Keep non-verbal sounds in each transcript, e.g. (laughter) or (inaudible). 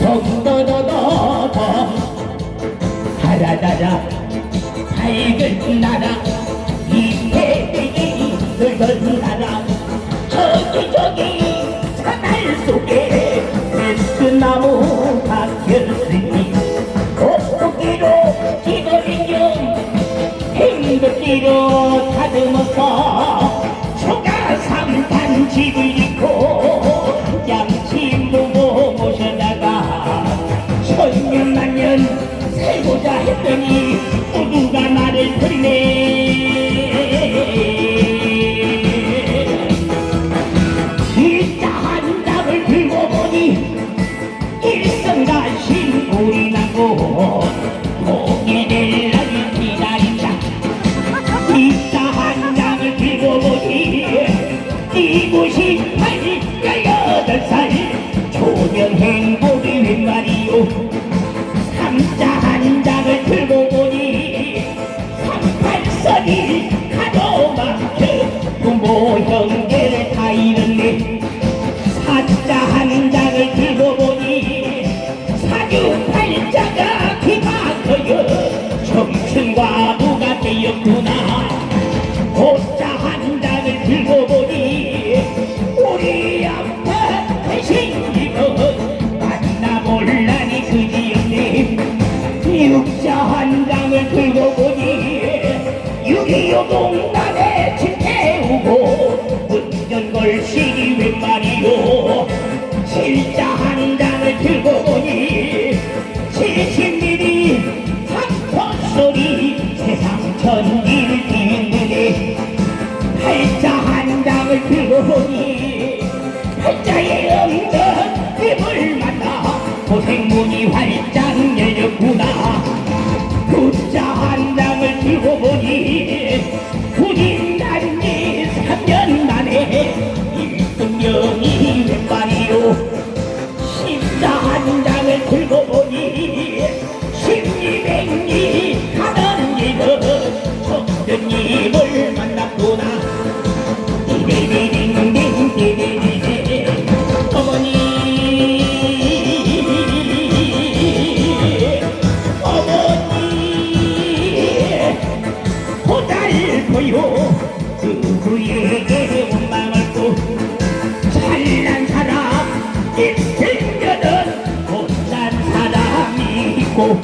더더더더 하라다라 밝은 나라 있고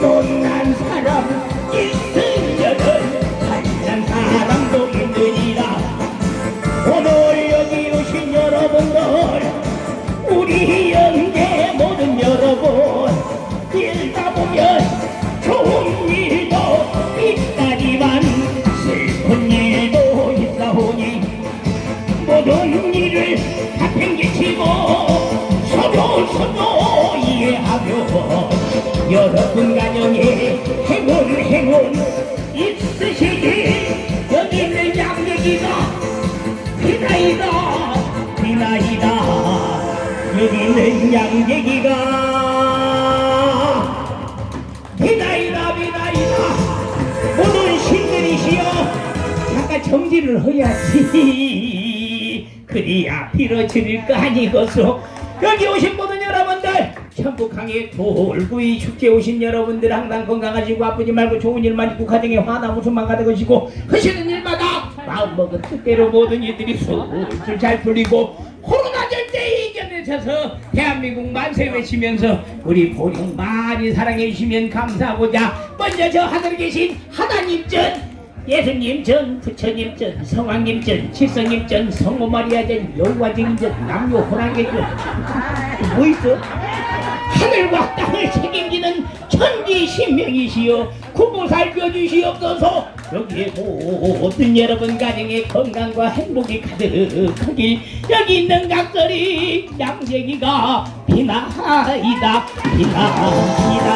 못난 사람 있으면은 잘난 사람도 있느니라. 오늘 여기 오신 여러분들 우리 영계 모든 여러분 일다 보면 좋은 일도 있다지만 슬픈 일도 있사오니 모든 일을 다 팽개치고 서로 서로 이해하며 여러분 가정에 행운 행운 있으시길 여기 있는 양대기가 비나이다 비나이다. 여기 있는 양대기가 비나이다 비나이다. 모든 신들이시여 잠깐 정지를 해야지. 그래야 빌어드릴 거 아니겠소? 여기 오신 모든 천북항에 돌구이 축제 오신 여러분들 항상 건강하시고 아프지 말고 좋은 일만 있고 가정에 화나 웃음만 가득하시고 하시는 일마다 마음먹은 뜻대로 모든 일들이 술술 잘 풀리고 코로나 절대 이겨내셔서 대한민국 만세 외치면서 우리 보령 많이 사랑해 주시면 감사하고자 먼저 저 하늘에 계신 하나님 전 예수님 전, 부처님 전, 성왕님 전, 칠성님 전, 성모 마리아 전, 여호와증인 전, 남녀 호랑이 전, 뭐 있어? 하늘과 땅을 책임지는 천지 신명이시여 구보 살펴주시옵소서. 여기에 모든 여러분 가정의 건강과 행복이 가득하길 여기 있는 각설이 양재기가 비나이다 비나이다.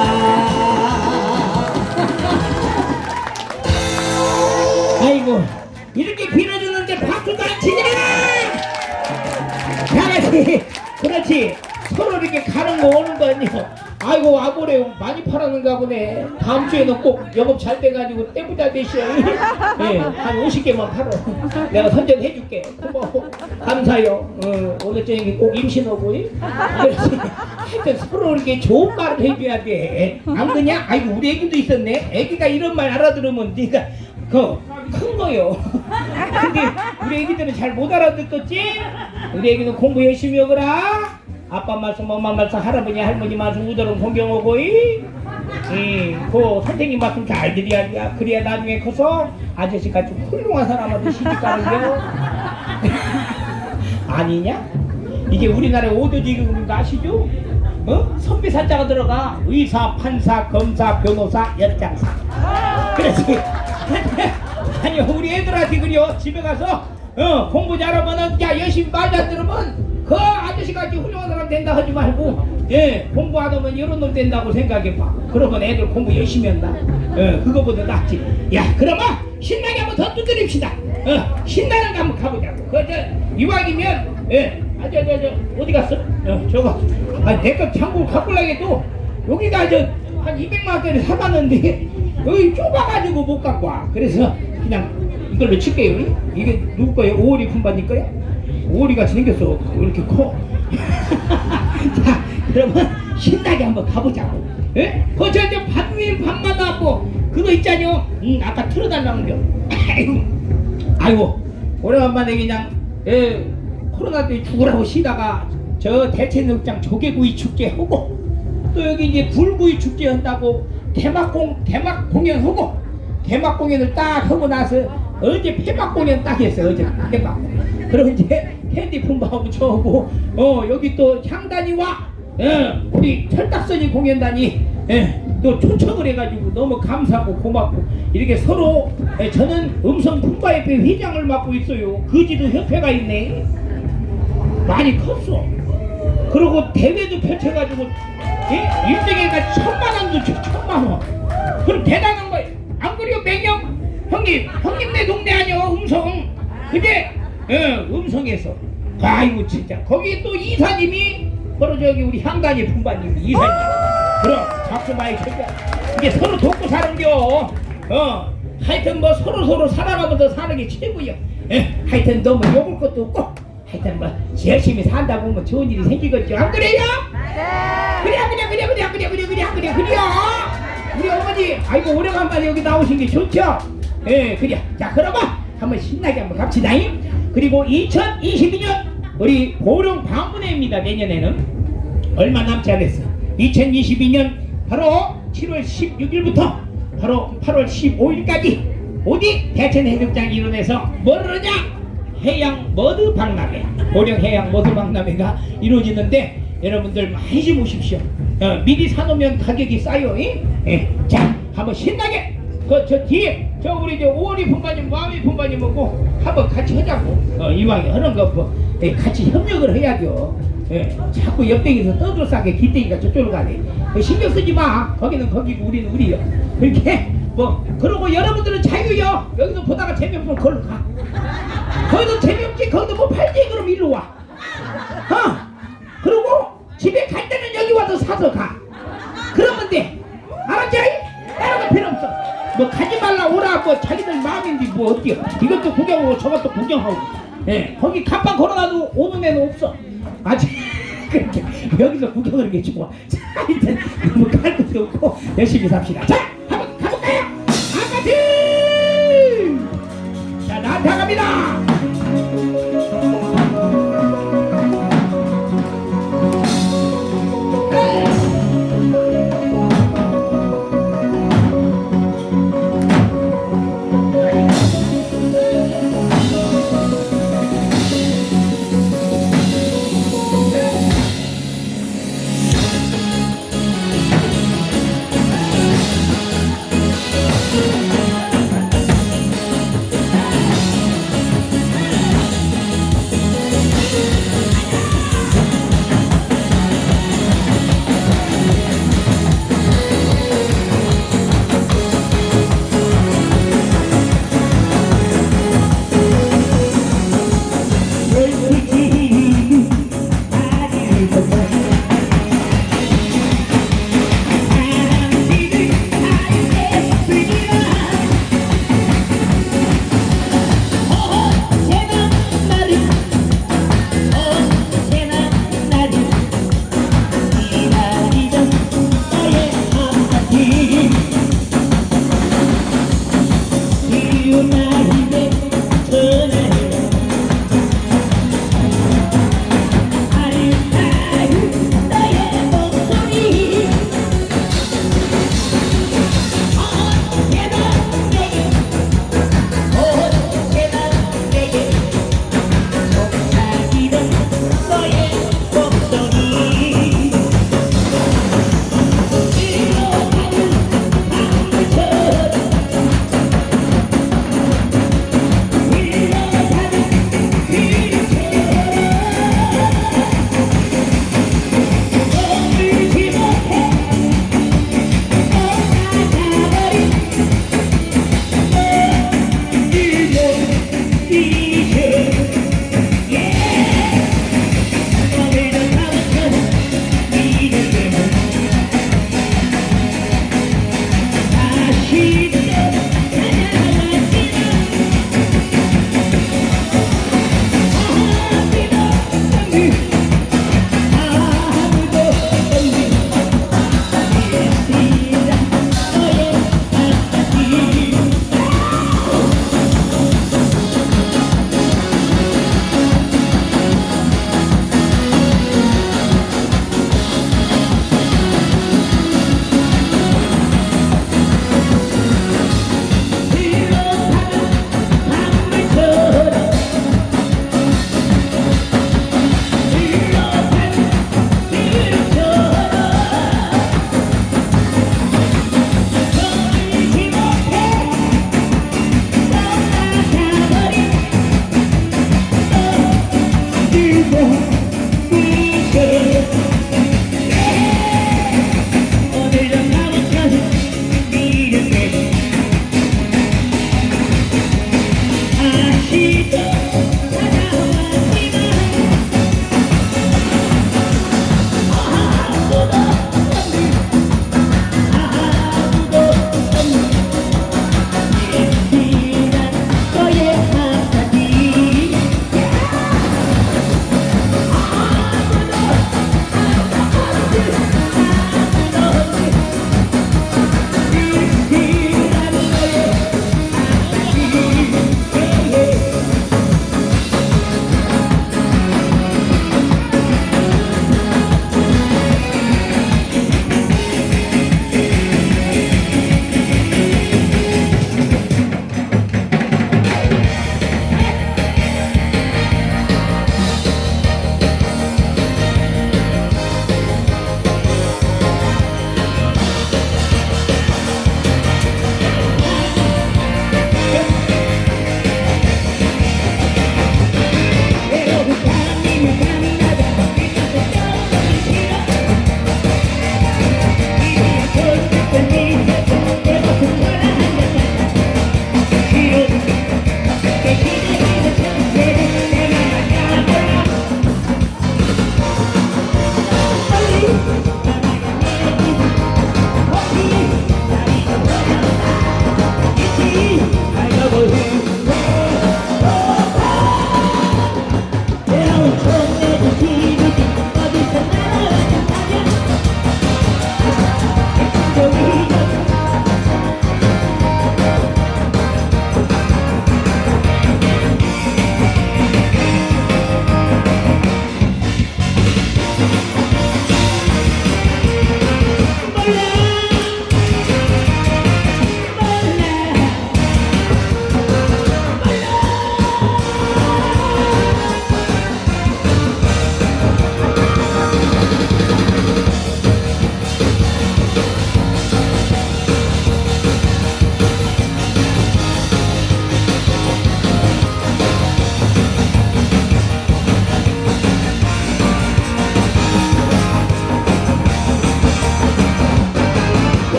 아이고 이렇게 빌어주는데 박수도 안 치냐 잘하지 그렇지 거요. 아이고 아보레 많이 팔았는가 보네. 다음 주에는 꼭 영업 잘 돼가지고 떼부자 되시오 예 한 50개만 팔어. 내가 선전해 줄게. 고마워. 감사해요. 어, 오늘 저녁에 꼭 임신 오고 예? 하여튼 서로 이렇게 좋은 말을 해줘야 돼 안 그냐? 아이고 우리 애기도 있었네. 애기가 이런 말 알아들으면 네가 그큰 거요. 근데 우리 애기들은 잘 못 알아듣겠지? 우리 애기는 공부 열심히 하거라 아빠 말씀, 엄마 말씀, 할아버지, 할머니 말씀 우더러 공경하고 이, 이, 그 선생님 말씀 잘 들어야 그래야 나중에 커서 아저씨같이 훌륭한 사람한테 시집가는 겨 아니냐? 이게 우리나라에 오도지경인 거 아시죠? 어? 선비 사자가 들어가 의사, 판사, 검사, 변호사, 연장사 그렇지 (laughs) 아니 우리 애들한테 그려 집에 가서 어, 공부 잘하면은 야 열심히 말잘 들으면 그 아저씨같이 훌륭한 사람 된다 하지 말고 예 공부 안 하면 이런 놈 된다고 생각해봐. 그러면 애들 공부 열심히 한다. 어, 그거보다 낫지. 야 그러면 신나게 한번 더 두드립시다. 어, 신나는 거 한번 가보자고. 그저 이왕이면 예 아저 저 저 어디 갔어? 어 저거. 아 내거 창고 갖고 라게도 여기가 저한 200만 원짜리 사봤는데 여기 좁아가지고 못 갖고 와. 그래서 그냥 이걸로 칠게요. 이게 누구 거예요? 오월이 품바님 거야? 오리가 생겼어 이렇게 커. (laughs) 자 그러면 신나게 한번 가보자고. 예? 그저 저 밤일 밤마다 뭐 그거 있잖요. 응 아까 틀어달라는 겨. 아이고 아이고 오래간만에 그냥 예 코로나 때 죽으라고 쉬다가 저 대체능장 조개구이 축제 하고 또 여기 이제 불구이 축제 한다고 개막 공 개막 공연 하고 개막 공연을 딱 하고 나서 어제 폐막 공연 딱 했어요 어제 폐막. 그럼 이제 캔디 품바하고 저하고 어 여기 또 향단이와. 예, 우리 철딱선이 공연단이 예, 또 초청을 해가지고 너무 감사하고 고맙고. 이렇게 서로 예, 저는 음성 품바협회 회장을 맡고 있어요. 거지도 협회가 있네. 많이 컸어. 그리고 대회도 펼쳐가지고 예? 1등에가 천만 원도 줘 천만 원. 그럼 대단한 거예요. 안 그래요 맹영 형님 형님 네 동네 아니요 음성. 근데 예, 음성에서. 아이고 진짜. 거기 또 이사님이 바로 저기 우리 향단이 품바님 이사님. 그럼 박수 많이 쳐줘 이게 서로 돕고 사는겨. 어 하여튼 뭐 서로 서로 살아가면서 사는 게 최고요 예, 하여튼 너무 욕을 것도 없고 하여튼 뭐 열심히 산다 보면 좋은 일이 생기겠죠. 안 그래요? 그래 그래 그래 그래 그래 그래 그래 그래 그래 우리 어머니 아이고 오래간만에 여기 나오신 게 좋죠? 예 그래. 자 그러면 한번 신나게 한번 갑시다 그리고 2022년 우리 보령 방문회입니다 내년에는 얼마 남지 않았어 2022년 바로 7월 16일부터 바로 8월 15일까지 어디 대천 해수욕장 일원에서 뭐를 하냐 해양 머드 박람회 보령 해양 머드 박람회가 이루어지는데 여러분들 많이 좀 오십시오 어, 미리 사놓으면 가격이 싸요 이? 예. 자 한번 신나게 그저 뒤에 저 우리 저 오월이 분반님 마음이 분반님하고 한번 같이 하자고. 어, 이왕에 하는 거 뭐, 예, 같이 협력을 해야죠. 예, 자꾸 옆댕이서 떠들어싸게 뒷댕이가 저쪽으로 가네. 그 신경 쓰지 마. 거기는 거기고 우리는 우리요. 그렇게 뭐 그러고 여러분들은 자유요. 여기서 보다가 재미없으면 걸로 가. 거기도 재미없지. 거기도 뭐 팔지. 그럼 일로 와. 어? 그리고 집에 갈 때는 여기 와서 사서 가. 그러면 돼. 알았지? 뭐 가지 말라 오라 뭐 자기들 마음인지 뭐 어때요? 이것도 구경하고 저것도 구경하고. 예 거기 간판 걸어놔도 오는 애는 없어. 아직 (laughs) 그렇게 여기서 구경하는 게 좋아 자 하여튼 너무 갈 것도 없고 열심히 삽시다. 자 한번 가볼까요? 아파트 자 나한테 갑니다